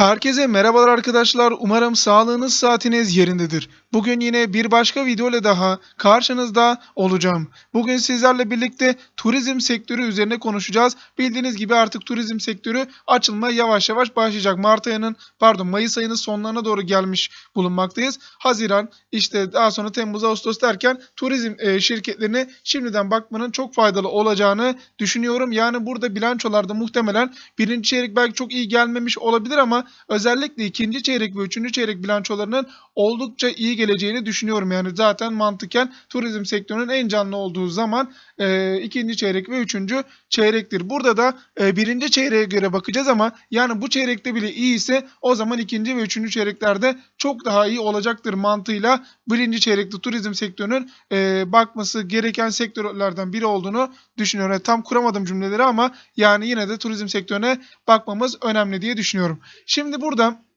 Herkese merhabalar arkadaşlar. Umarım sağlığınız saatiniz yerindedir. Bugün yine bir başka video ile daha karşınızda olacağım. Bugün sizlerle birlikte turizm sektörü üzerine konuşacağız. Bildiğiniz gibi artık turizm sektörü açılmaya yavaş yavaş başlayacak. Mart ayının pardon Mayıs ayının sonlarına doğru gelmiş bulunmaktayız. Haziran işte daha sonra Temmuz Ağustos derken turizm e, şirketlerine şimdiden bakmanın çok faydalı olacağını düşünüyorum. Yani burada bilançolarda muhtemelen birinci çeyrek belki çok iyi gelmemiş olabilir ama özellikle ikinci çeyrek ve üçüncü çeyrek bilançolarının oldukça iyi geleceğini düşünüyorum. Yani zaten mantıken turizm sektörünün en canlı olduğu zaman e, ikinci çeyrek ve üçüncü çeyrektir. Burada da e, birinci çeyreğe göre bakacağız ama yani bu çeyrekte bile iyi ise o zaman ikinci ve üçüncü çeyreklerde çok daha iyi olacaktır mantığıyla birinci çeyrekte turizm sektörünün e, bakması gereken sektörlerden biri olduğunu düşünüyorum. Yani tam kuramadım cümleleri ama yani yine de turizm sektörüne bakmamız önemli diye düşünüyorum. Şimdi burada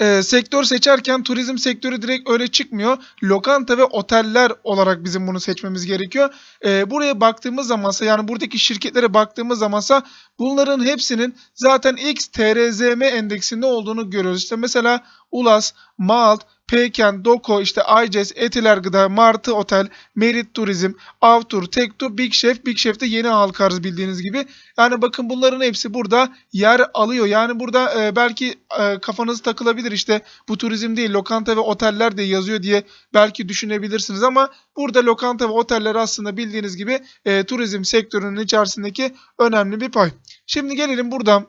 e, sektör seçerken turizm sektörü direkt öyle çıkmıyor. Lokanta ve oteller olarak bizim bunu seçmemiz gerekiyor. E, buraya baktığımız zamansa yani buradaki şirketlere baktığımız zamansa bunların hepsinin zaten X TRZM endeksinde olduğunu görüyoruz. İşte mesela Ulas, Malt, Peyken, Doko, işte Ayces, Etiler Gıda, Martı Otel, Merit Turizm, Avtur, Tektu, Big Chef. Big Chef de yeni halka arz bildiğiniz gibi. Yani bakın bunların hepsi burada yer alıyor. Yani burada e, belki e, kafanız takılabilir işte bu turizm değil lokanta ve oteller de yazıyor diye belki düşünebilirsiniz ama burada lokanta ve oteller aslında bildiğiniz gibi e, turizm sektörünün içerisindeki önemli bir pay. Şimdi gelelim buradan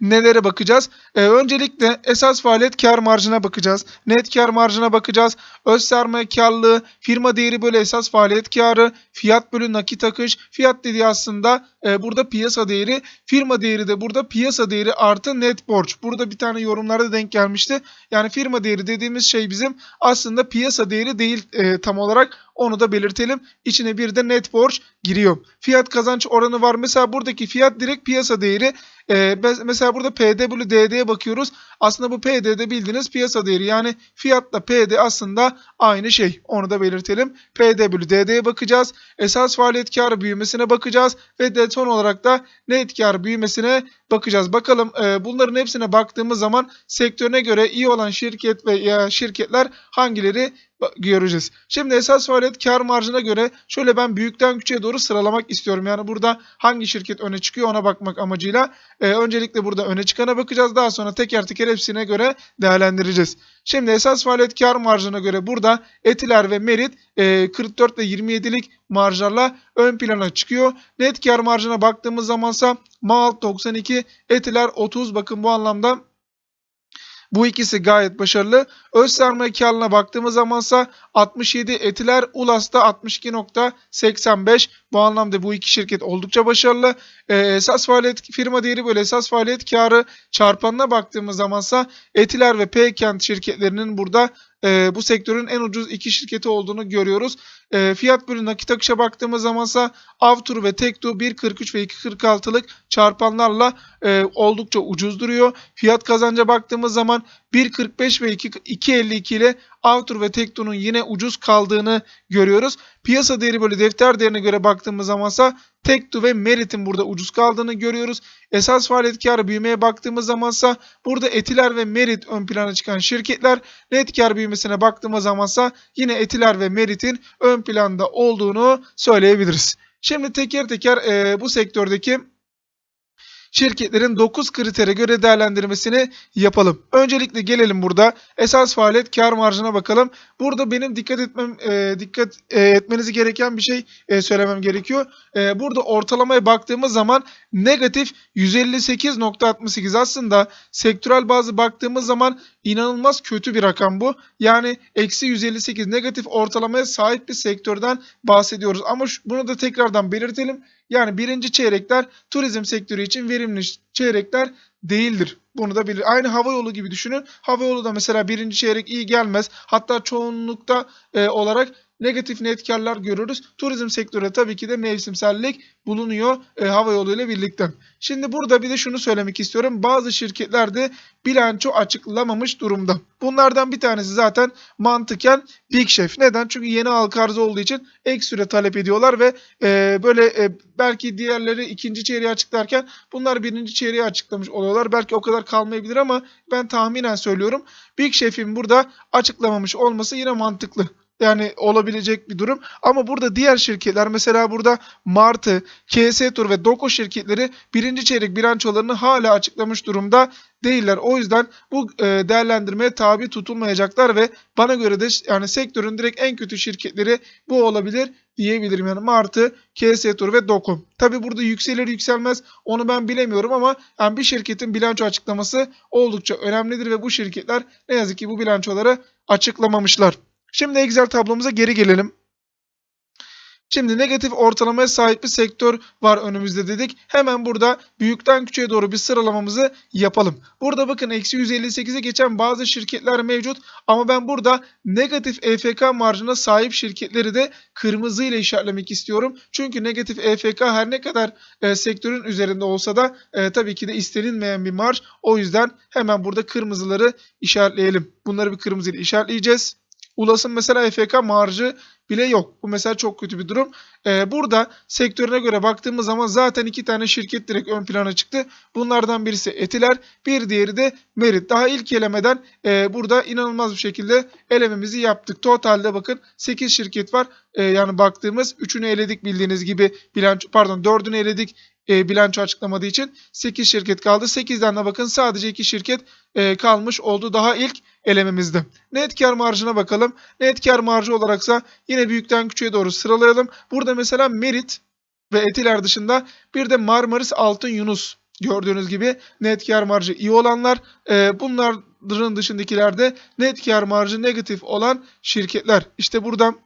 nelere bakacağız? Ee, öncelikle esas faaliyet kar marjına bakacağız. Net kar marjına bakacağız. Öz sermaye karlılığı, firma değeri bölü esas faaliyet karı, fiyat bölü nakit akış. Fiyat dediği aslında e, burada piyasa değeri. Firma değeri de burada piyasa değeri artı net borç. Burada bir tane yorumlarda denk gelmişti. Yani firma değeri dediğimiz şey bizim aslında piyasa değeri değil e, tam olarak. Onu da belirtelim. İçine bir de net borç giriyor. Fiyat kazanç oranı var. Mesela buradaki fiyat direkt piyasa değeri. Ee, mesela burada PD bölü DD'ye bakıyoruz. Aslında bu PD'de bildiğiniz piyasa değeri. Yani fiyatla PD aslında aynı şey. Onu da belirtelim. PD bölü DD'ye bakacağız. Esas faaliyet karı büyümesine bakacağız. Ve son olarak da net kar büyümesine bakacağız. Bakalım e, bunların hepsine baktığımız zaman sektörüne göre iyi olan şirket ve şirketler hangileri göreceğiz. Şimdi esas faaliyet kar marjına göre şöyle ben büyükten küçüğe doğru sıralamak istiyorum. Yani burada hangi şirket öne çıkıyor ona bakmak amacıyla. E, öncelikle burada öne çıkana bakacağız. Daha sonra teker teker hepsine göre değerlendireceğiz. Şimdi esas faaliyet kar marjına göre burada Etiler ve Merit e, 44 ve 27'lik marjlarla ön plana çıkıyor. Net kar marjına baktığımız zamansa Mal 92, Etiler 30. Bakın bu anlamda bu ikisi gayet başarılı. Öz sermaye karlılığına baktığımız zamansa 67 Etiler, Ulas'ta 62.85. Bu anlamda bu iki şirket oldukça başarılı. Ee, esas faaliyet firma değeri böyle esas faaliyet karı çarpanına baktığımız zamansa Etiler ve P-Kent şirketlerinin burada e, bu sektörün en ucuz iki şirketi olduğunu görüyoruz. E, fiyat bölü nakit akışa baktığımız zamansa Avtur ve Tektu 1.43 ve 2.46'lık çarpanlarla e, oldukça ucuz duruyor. Fiyat kazanca baktığımız zaman 1.45 ve 2.52 ile Avtur ve Tektu'nun yine ucuz kaldığını görüyoruz. Piyasa değeri böyle defter değerine göre baktığımız zamansa Tektu ve Merit'in burada ucuz kaldığını görüyoruz. Esas faaliyet karı büyümeye baktığımız zamansa burada Etiler ve Merit ön plana çıkan şirketler. Net kar büyümesine baktığımız zamansa yine Etiler ve Merit'in ön planda olduğunu söyleyebiliriz. Şimdi teker teker e, bu sektördeki şirketlerin 9 kritere göre değerlendirmesini yapalım. Öncelikle gelelim burada esas faaliyet kar marjına bakalım. Burada benim dikkat etmem e, dikkat e, etmenizi gereken bir şey e, söylemem gerekiyor. E, burada ortalamaya baktığımız zaman negatif 158.68 aslında sektörel bazı baktığımız zaman inanılmaz kötü bir rakam bu. Yani eksi 158 negatif ortalamaya sahip bir sektörden bahsediyoruz. Ama şu, bunu da tekrardan belirtelim. Yani birinci çeyrekler turizm sektörü için verimli çeyrekler değildir. Bunu da bilir. Aynı hava yolu gibi düşünün. Hava yolu da mesela birinci çeyrek iyi gelmez. Hatta çoğunlukta e, olarak negatif net karlar görürüz. Turizm sektörü tabii ki de mevsimsellik bulunuyor e, hava yoluyla birlikte. Şimdi burada bir de şunu söylemek istiyorum. Bazı şirketlerde bilanço açıklamamış durumda. Bunlardan bir tanesi zaten mantıken Big Chef. Neden? Çünkü yeni halka arzı olduğu için ek süre talep ediyorlar ve e, böyle e, belki diğerleri ikinci çeyreği açıklarken bunlar birinci çeyreği açıklamış oluyorlar. Belki o kadar kalmayabilir ama ben tahminen söylüyorum. Big Chef'in burada açıklamamış olması yine mantıklı. Yani olabilecek bir durum. Ama burada diğer şirketler mesela burada Martı, KS Tur ve Doko şirketleri birinci çeyrek bilançolarını hala açıklamış durumda değiller. O yüzden bu e, değerlendirmeye tabi tutulmayacaklar ve bana göre de yani sektörün direkt en kötü şirketleri bu olabilir diyebilirim. Yani Martı, KS Tur ve Doko. Tabi burada yükselir yükselmez onu ben bilemiyorum ama yani bir şirketin bilanço açıklaması oldukça önemlidir ve bu şirketler ne yazık ki bu bilançoları açıklamamışlar. Şimdi Excel tablomuza geri gelelim. Şimdi negatif ortalamaya sahip bir sektör var önümüzde dedik. Hemen burada büyükten küçüğe doğru bir sıralamamızı yapalım. Burada bakın eksi 158'e geçen bazı şirketler mevcut. Ama ben burada negatif EFK marjına sahip şirketleri de kırmızı ile işaretlemek istiyorum. Çünkü negatif EFK her ne kadar e, sektörün üzerinde olsa da e, tabii ki de istenilmeyen bir marj. O yüzden hemen burada kırmızıları işaretleyelim. Bunları bir kırmızı ile işaretleyeceğiz. Ulas'ın mesela EFK marjı bile yok. Bu mesela çok kötü bir durum. Ee, burada sektörüne göre baktığımız zaman zaten iki tane şirket direkt ön plana çıktı. Bunlardan birisi Etiler, bir diğeri de Merit. Daha ilk elemeden e, burada inanılmaz bir şekilde elememizi yaptık. Totalde bakın 8 şirket var. E, yani baktığımız 3'ünü eledik bildiğiniz gibi bilanço pardon 4'ünü eledik e, bilanço açıklamadığı için 8 şirket kaldı. 8'den de bakın sadece 2 şirket e, kalmış oldu daha ilk elememizde. Net kar marjına bakalım. Net kar marjı olaraksa yine büyükten küçüğe doğru sıralayalım. Burada mesela Merit ve Etiler dışında bir de Marmaris Altın Yunus gördüğünüz gibi net kar marjı iyi olanlar. E, bunların dışındakilerde net kar marjı negatif olan şirketler. İşte buradan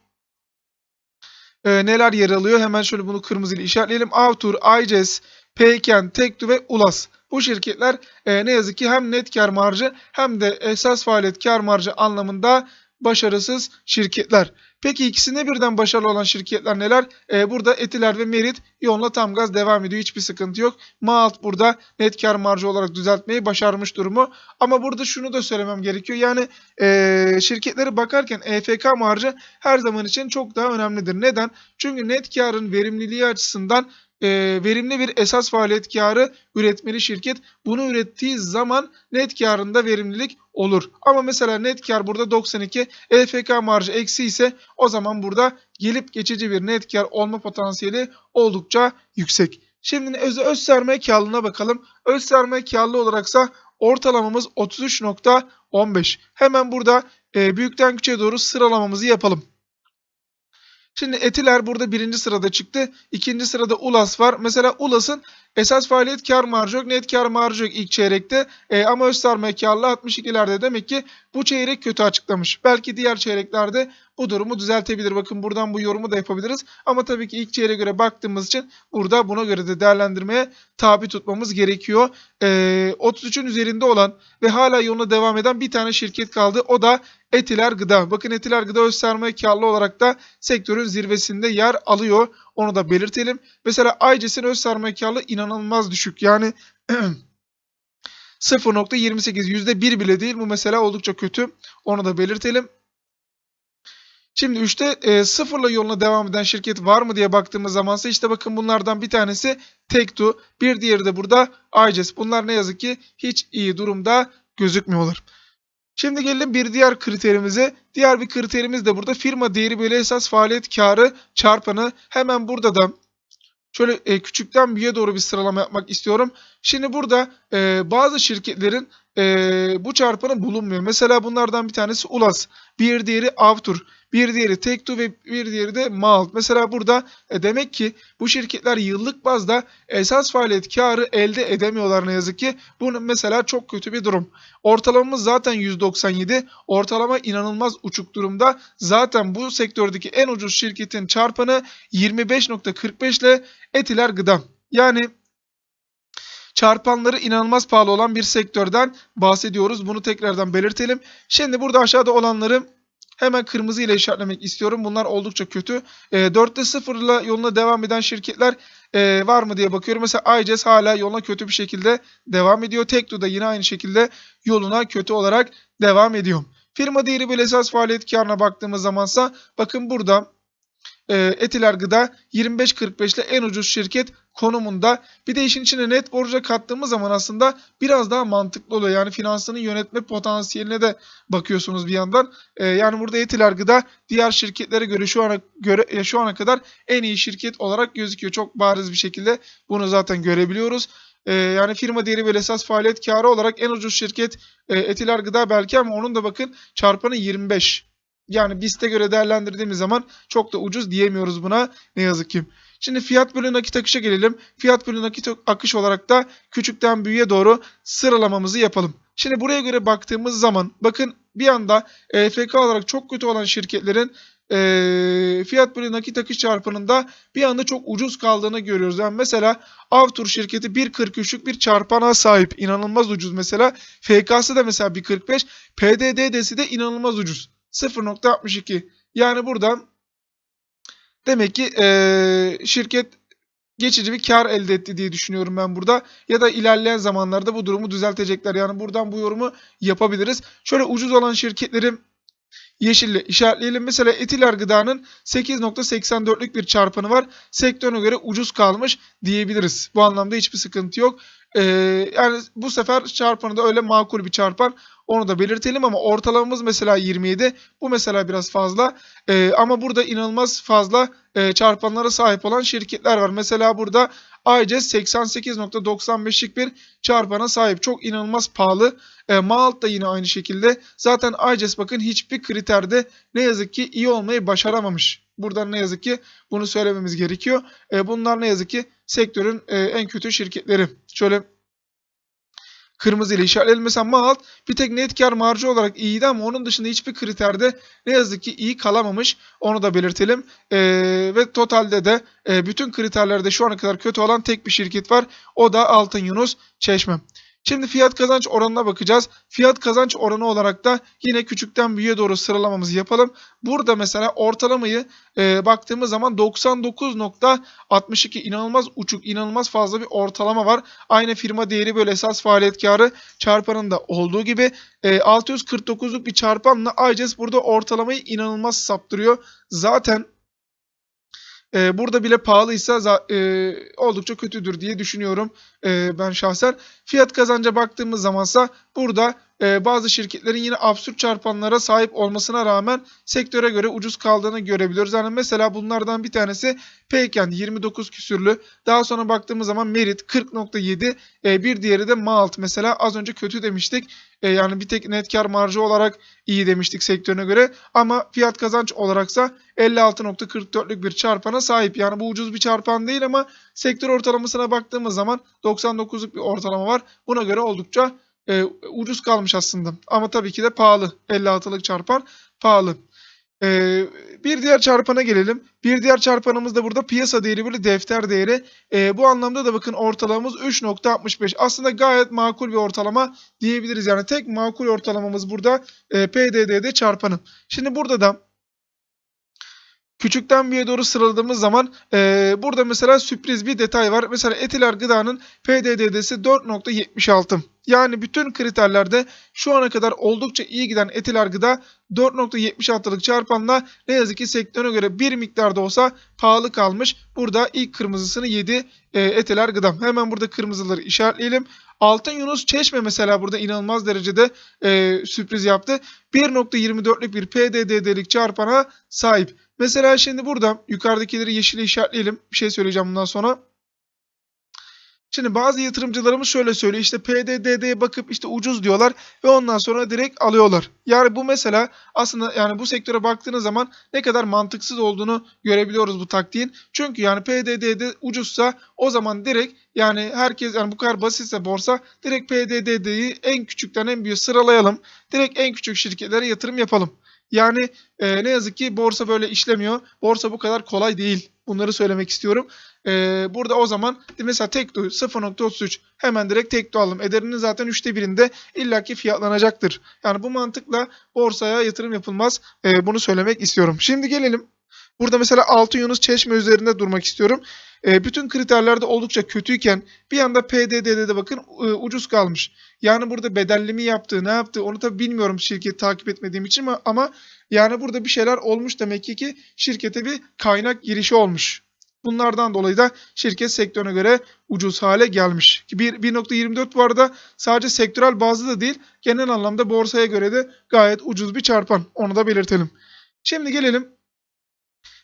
e, neler yer alıyor? Hemen şöyle bunu kırmızıyla işaretleyelim. Avtur, Ayces, Peyken, Tektu ve Ulas. Bu şirketler e, ne yazık ki hem net kar marjı hem de esas faaliyet kar marjı anlamında başarısız şirketler. Peki ikisinde birden başarılı olan şirketler neler? E, burada Etiler ve Merit yoluna tam gaz devam ediyor. Hiçbir sıkıntı yok. Maalt burada net kar marjı olarak düzeltmeyi başarmış durumu. Ama burada şunu da söylemem gerekiyor. Yani e, şirketleri bakarken EFK marjı her zaman için çok daha önemlidir. Neden? Çünkü net karın verimliliği açısından e, verimli bir esas faaliyet karı üretmeli şirket. Bunu ürettiği zaman net karında verimlilik olur. Ama mesela net kar burada 92, EFK marjı eksi ise o zaman burada gelip geçici bir net kar olma potansiyeli oldukça yüksek. Şimdi öz, öz sermaye karlılığına bakalım. Öz sermaye karlı olaraksa ortalamamız 33.15. Hemen burada e, büyükten küçüğe doğru sıralamamızı yapalım. Şimdi Etiler burada birinci sırada çıktı. İkinci sırada Ulas var. Mesela Ulas'ın esas faaliyet kar marjı yok. Net kar marjı yok ilk çeyrekte. E, ama öz sermaye karlı 62'lerde demek ki bu çeyrek kötü açıklamış. Belki diğer çeyreklerde bu durumu düzeltebilir. Bakın buradan bu yorumu da yapabiliriz. Ama tabii ki ilk çeyreğe göre baktığımız için burada buna göre de değerlendirmeye tabi tutmamız gerekiyor. E, 33'ün üzerinde olan ve hala yoluna devam eden bir tane şirket kaldı. O da Etiler Gıda. Bakın Etiler Gıda öz sermaye karlı olarak da sektörün zirvesinde yer alıyor. Onu da belirtelim. Mesela Ayces'in öz sermaye karlı inanılmaz düşük. Yani 0.28 %1 bile değil. Bu mesela oldukça kötü. Onu da belirtelim. Şimdi 3'te e, sıfırla yoluna devam eden şirket var mı diye baktığımız zamansa işte bakın bunlardan bir tanesi Tektu. Bir diğeri de burada Ayces. Bunlar ne yazık ki hiç iyi durumda gözükmüyorlar. Şimdi gelelim bir diğer kriterimize. Diğer bir kriterimiz de burada firma değeri böyle esas faaliyet karı çarpanı. Hemen burada da şöyle e, küçükten büyüğe doğru bir sıralama yapmak istiyorum. Şimdi burada e, bazı şirketlerin e, bu çarpanı bulunmuyor. Mesela bunlardan bir tanesi Ulas, bir diğeri Avtur, bir diğeri Tektu ve bir diğeri de Malt. Mesela burada e, demek ki bu şirketler yıllık bazda esas faaliyet karı elde edemiyorlar ne yazık ki. Bu mesela çok kötü bir durum. Ortalamamız zaten 197. Ortalama inanılmaz uçuk durumda. Zaten bu sektördeki en ucuz şirketin çarpanı 25.45 ile Etiler Gıda. Yani çarpanları inanılmaz pahalı olan bir sektörden bahsediyoruz. Bunu tekrardan belirtelim. Şimdi burada aşağıda olanları hemen kırmızı ile işaretlemek istiyorum. Bunlar oldukça kötü. E, 4'te 0 ile yoluna devam eden şirketler e, var mı diye bakıyorum. Mesela ICES hala yoluna kötü bir şekilde devam ediyor. Tekno da yine aynı şekilde yoluna kötü olarak devam ediyor. Firma değeri bölü esas faaliyet karına baktığımız zamansa bakın burada e, Etiler Gıda 25.45 ile en ucuz şirket konumunda. Bir de işin içine net borca kattığımız zaman aslında biraz daha mantıklı oluyor. Yani finansını yönetme potansiyeline de bakıyorsunuz bir yandan. E, yani burada Etiler Gıda diğer şirketlere göre şu ana göre e, şu ana kadar en iyi şirket olarak gözüküyor. Çok bariz bir şekilde bunu zaten görebiliyoruz. E, yani firma değeri ve esas faaliyet karı olarak en ucuz şirket e, Etiler Gıda belki ama onun da bakın çarpanı 25. Yani BIST'e göre değerlendirdiğimiz zaman çok da ucuz diyemiyoruz buna ne yazık ki. Şimdi fiyat bölü nakit akışa gelelim. Fiyat bölü nakit akış olarak da küçükten büyüğe doğru sıralamamızı yapalım. Şimdi buraya göre baktığımız zaman bakın bir anda EFK olarak çok kötü olan şirketlerin e, fiyat bölü nakit akış çarpanında bir anda çok ucuz kaldığını görüyoruz. Yani mesela Avtur şirketi 1.43'lük bir çarpana sahip. İnanılmaz ucuz mesela. FK'sı da mesela 1.45. PDD'si de inanılmaz ucuz. 0.62. Yani buradan demek ki e, şirket geçici bir kar elde etti diye düşünüyorum ben burada. Ya da ilerleyen zamanlarda bu durumu düzeltecekler. Yani buradan bu yorumu yapabiliriz. Şöyle ucuz olan şirketleri yeşille işaretleyelim. Mesela Etiler Gıda'nın 8.84'lük bir çarpanı var. Sektörüne göre ucuz kalmış diyebiliriz. Bu anlamda hiçbir sıkıntı yok. Ee, yani bu sefer çarpanı da öyle makul bir çarpan. Onu da belirtelim ama ortalamamız mesela 27. Bu mesela biraz fazla. Ee, ama burada inanılmaz fazla e, çarpanlara sahip olan şirketler var. Mesela burada ICES 88.95'lik bir çarpana sahip. Çok inanılmaz pahalı. E, Malt da yine aynı şekilde. Zaten ICES bakın hiçbir kriterde ne yazık ki iyi olmayı başaramamış. Buradan ne yazık ki bunu söylememiz gerekiyor. E, bunlar ne yazık ki sektörün e, en kötü şirketleri. Şöyle kırmızı ile işaretleyelim. Mesela Malt bir tek net kar marjı olarak iyiydi ama onun dışında hiçbir kriterde ne yazık ki iyi kalamamış. Onu da belirtelim. Ee, ve totalde de e, bütün kriterlerde şu ana kadar kötü olan tek bir şirket var. O da Altın Yunus Çeşme. Şimdi fiyat kazanç oranına bakacağız. Fiyat kazanç oranı olarak da yine küçükten büyüğe doğru sıralamamızı yapalım. Burada mesela ortalamayı e, baktığımız zaman 99.62 inanılmaz uçuk, inanılmaz fazla bir ortalama var. Aynı firma değeri böyle esas faaliyet karı çarpanında olduğu gibi e, 649'luk bir çarpanla ICES burada ortalamayı inanılmaz saptırıyor. Zaten e, burada bile pahalıysa e, oldukça kötüdür diye düşünüyorum e, ben şahsen. Fiyat kazanca baktığımız zamansa burada e, bazı şirketlerin yine absürt çarpanlara sahip olmasına rağmen sektöre göre ucuz kaldığını görebiliyoruz. Yani mesela bunlardan bir tanesi Payken 29 küsürlü. Daha sonra baktığımız zaman Merit 40.7. E, bir diğeri de Malt mesela az önce kötü demiştik. E, yani bir tek net kar marjı olarak iyi demiştik sektörüne göre. Ama fiyat kazanç olaraksa 56.44'lük bir çarpana sahip. Yani bu ucuz bir çarpan değil ama sektör ortalamasına baktığımız zaman 99'luk bir ortalama var. Buna göre oldukça e, ucuz kalmış aslında. Ama tabii ki de pahalı. 56'lık çarpan pahalı. E, bir diğer çarpana gelelim. Bir diğer çarpanımız da burada piyasa değeri böyle defter değeri. E, bu anlamda da bakın ortalamamız 3.65. Aslında gayet makul bir ortalama diyebiliriz. Yani tek makul ortalamamız burada e, PDD'de çarpanı. Şimdi burada da Küçükten büyüğe doğru sıraladığımız zaman e, burada mesela sürpriz bir detay var. Mesela Etiler Gıda'nın PDD'si 4.76. Yani bütün kriterlerde şu ana kadar oldukça iyi giden Etiler Gıda 4.76'lık çarpanla ne yazık ki sektöre göre bir miktarda olsa pahalı kalmış. Burada ilk kırmızısını yedi e, Etiler Gıda. Hemen burada kırmızıları işaretleyelim. Altın Yunus Çeşme mesela burada inanılmaz derecede e, sürpriz yaptı. 1.24'lük bir PDD'lik çarpana sahip. Mesela şimdi burada yukarıdakileri yeşile işaretleyelim. Bir şey söyleyeceğim bundan sonra. Şimdi bazı yatırımcılarımız şöyle söylüyor işte PDD'ye bakıp işte ucuz diyorlar ve ondan sonra direkt alıyorlar. Yani bu mesela aslında yani bu sektöre baktığınız zaman ne kadar mantıksız olduğunu görebiliyoruz bu taktiğin. Çünkü yani PDD'de ucuzsa o zaman direkt yani herkes yani bu kadar basitse borsa direkt PDD'yi en küçükten en büyüğe sıralayalım. Direkt en küçük şirketlere yatırım yapalım. Yani e, ne yazık ki borsa böyle işlemiyor. Borsa bu kadar kolay değil. Bunları söylemek istiyorum. E, burada o zaman mesela Tekdo 0.33 hemen direkt Tekdo aldım. Ederinin zaten üçte birinde illaki fiyatlanacaktır. Yani bu mantıkla borsaya yatırım yapılmaz. E, bunu söylemek istiyorum. Şimdi gelelim. Burada mesela Altın Yunus Çeşme üzerinde durmak istiyorum. E, bütün kriterlerde oldukça kötüyken bir anda PDD'de de bakın e, ucuz kalmış. Yani burada bedelli mi yaptı, ne yaptı onu tabi bilmiyorum şirketi takip etmediğim için ama, ama yani burada bir şeyler olmuş demek ki ki şirkete bir kaynak girişi olmuş. Bunlardan dolayı da şirket sektörüne göre ucuz hale gelmiş. Ki bir- 1.24 bu arada sadece sektörel bazlı da değil genel anlamda borsaya göre de gayet ucuz bir çarpan. Onu da belirtelim. Şimdi gelelim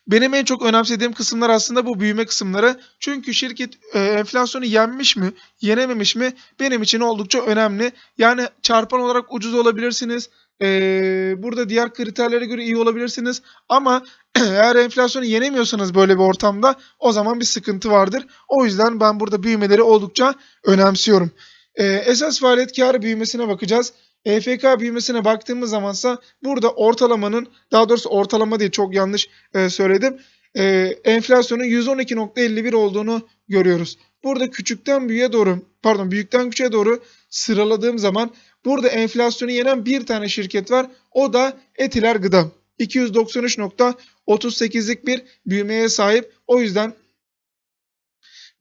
benim en çok önemsediğim kısımlar aslında bu büyüme kısımları. Çünkü şirket e, enflasyonu yenmiş mi, yenememiş mi benim için oldukça önemli. Yani çarpan olarak ucuz olabilirsiniz. E, burada diğer kriterlere göre iyi olabilirsiniz. Ama eğer enflasyonu yenemiyorsanız böyle bir ortamda o zaman bir sıkıntı vardır. O yüzden ben burada büyümeleri oldukça önemsiyorum. E, esas faaliyet karı büyümesine bakacağız. EFK büyümesine baktığımız zamansa burada ortalamanın daha doğrusu ortalama değil çok yanlış e, söyledim. E, enflasyonun 112.51 olduğunu görüyoruz. Burada küçükten büyüğe doğru pardon büyükten küçüğe doğru sıraladığım zaman burada enflasyonu yenen bir tane şirket var. O da Etiler Gıda. 293.38'lik bir büyümeye sahip. O yüzden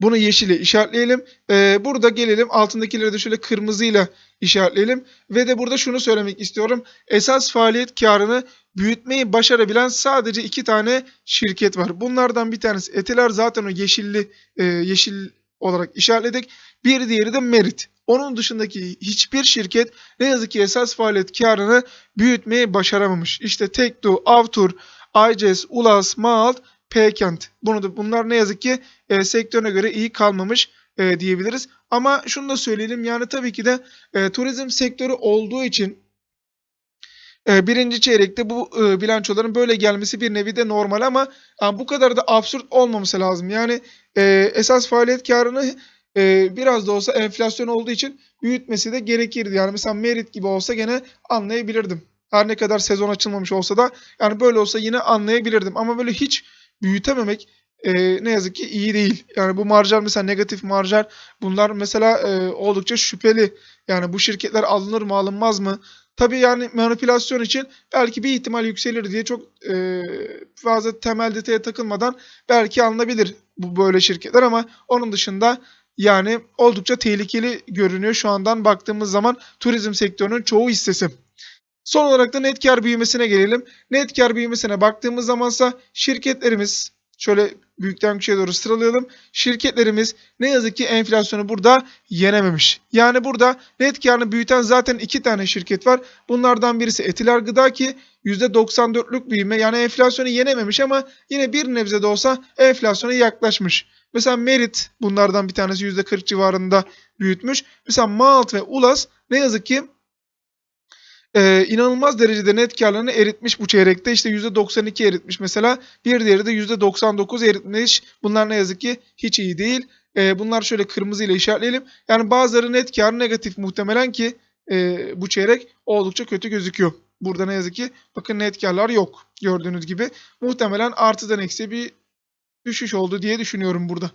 bunu yeşile işaretleyelim. Ee, burada gelelim altındakileri de şöyle kırmızıyla işaretleyelim. Ve de burada şunu söylemek istiyorum. Esas faaliyet karını büyütmeyi başarabilen sadece iki tane şirket var. Bunlardan bir tanesi Etiler zaten o yeşilli e, yeşil olarak işaretledik. Bir diğeri de Merit. Onun dışındaki hiçbir şirket ne yazık ki esas faaliyet karını büyütmeyi başaramamış. İşte Tekdo, Avtur, ICES, Ulas, Maalt, Pkent. Bunu da bunlar ne yazık ki e, sektörüne göre iyi kalmamış e, diyebiliriz. Ama şunu da söyleyelim yani tabii ki de e, turizm sektörü olduğu için e, birinci çeyrekte bu e, bilançoların böyle gelmesi bir nevi de normal ama yani bu kadar da absürt olmaması lazım. Yani e, esas faaliyet karını e, biraz da olsa enflasyon olduğu için büyütmesi de gerekirdi. Yani mesela Merit gibi olsa gene anlayabilirdim. Her ne kadar sezon açılmamış olsa da yani böyle olsa yine anlayabilirdim. Ama böyle hiç büyütememek e, ne yazık ki iyi değil. Yani bu marjlar mesela negatif marjlar bunlar mesela e, oldukça şüpheli. Yani bu şirketler alınır mı alınmaz mı? Tabii yani manipülasyon için belki bir ihtimal yükselir diye çok e, fazla temel detaya takılmadan belki alınabilir bu böyle şirketler ama onun dışında yani oldukça tehlikeli görünüyor şu andan baktığımız zaman turizm sektörünün çoğu hissesi. Son olarak da net kar büyümesine gelelim. Net kar büyümesine baktığımız zamansa şirketlerimiz şöyle büyükten küçüğe doğru sıralayalım. Şirketlerimiz ne yazık ki enflasyonu burada yenememiş. Yani burada net karını büyüten zaten iki tane şirket var. Bunlardan birisi Etiler Gıda ki %94'lük büyüme yani enflasyonu yenememiş ama yine bir nebze de olsa enflasyona yaklaşmış. Mesela Merit bunlardan bir tanesi %40 civarında büyütmüş. Mesela Malt ve Ulas ne yazık ki e, inanılmaz derecede net karlarını eritmiş bu çeyrekte. İşte %92 eritmiş mesela. Bir diğeri de %99 eritmiş. Bunlar ne yazık ki hiç iyi değil. E, bunlar şöyle kırmızı ile işaretleyelim. Yani bazıları net kar negatif muhtemelen ki e, bu çeyrek oldukça kötü gözüküyor. Burada ne yazık ki bakın net karlar yok gördüğünüz gibi. Muhtemelen artıdan eksi bir düşüş oldu diye düşünüyorum burada.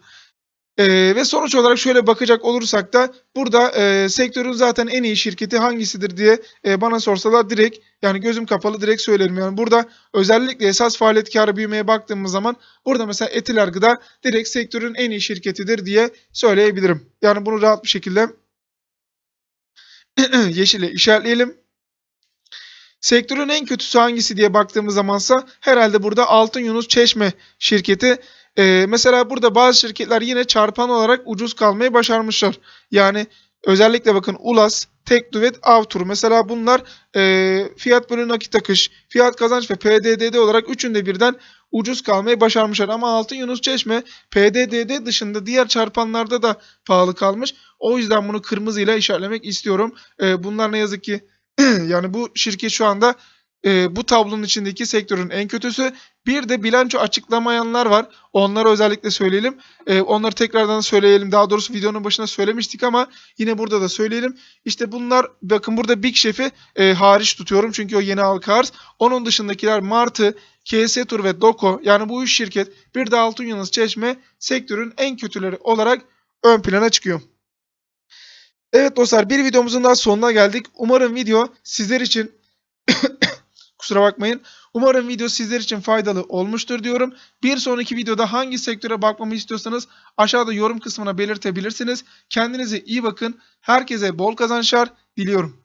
Ee, ve sonuç olarak şöyle bakacak olursak da burada e, sektörün zaten en iyi şirketi hangisidir diye e, bana sorsalar direkt yani gözüm kapalı direkt söylerim. Yani burada özellikle esas faaliyet karı büyümeye baktığımız zaman burada mesela Etiler Gıda direkt sektörün en iyi şirketidir diye söyleyebilirim. Yani bunu rahat bir şekilde yeşile işaretleyelim. Sektörün en kötüsü hangisi diye baktığımız zamansa herhalde burada Altın Yunus Çeşme şirketi. Ee, mesela burada bazı şirketler yine çarpan olarak ucuz kalmayı başarmışlar. Yani özellikle bakın Ulas, Tekduvet, Avtur. Mesela bunlar e, fiyat bölü nakit akış, fiyat kazanç ve PDDD olarak üçünde birden ucuz kalmayı başarmışlar. Ama Altın Yunus Çeşme PDDD dışında diğer çarpanlarda da pahalı kalmış. O yüzden bunu kırmızıyla işaretlemek istiyorum. E, bunlar ne yazık ki yani bu şirket şu anda e, bu tablonun içindeki sektörün en kötüsü. Bir de bilanço açıklamayanlar var. Onları özellikle söyleyelim. E, onları tekrardan söyleyelim. Daha doğrusu videonun başında söylemiştik ama yine burada da söyleyelim. İşte bunlar bakın burada Big Chef'i e, hariç tutuyorum. Çünkü o yeni halka. Onun dışındakiler Martı, KS Tur ve Doko yani bu üç şirket bir de Altın Yıldız Çeşme sektörün en kötüleri olarak ön plana çıkıyor. Evet dostlar bir videomuzun daha sonuna geldik. Umarım video sizler için kusura bakmayın. Umarım video sizler için faydalı olmuştur diyorum. Bir sonraki videoda hangi sektöre bakmamı istiyorsanız aşağıda yorum kısmına belirtebilirsiniz. Kendinize iyi bakın. Herkese bol kazançlar diliyorum.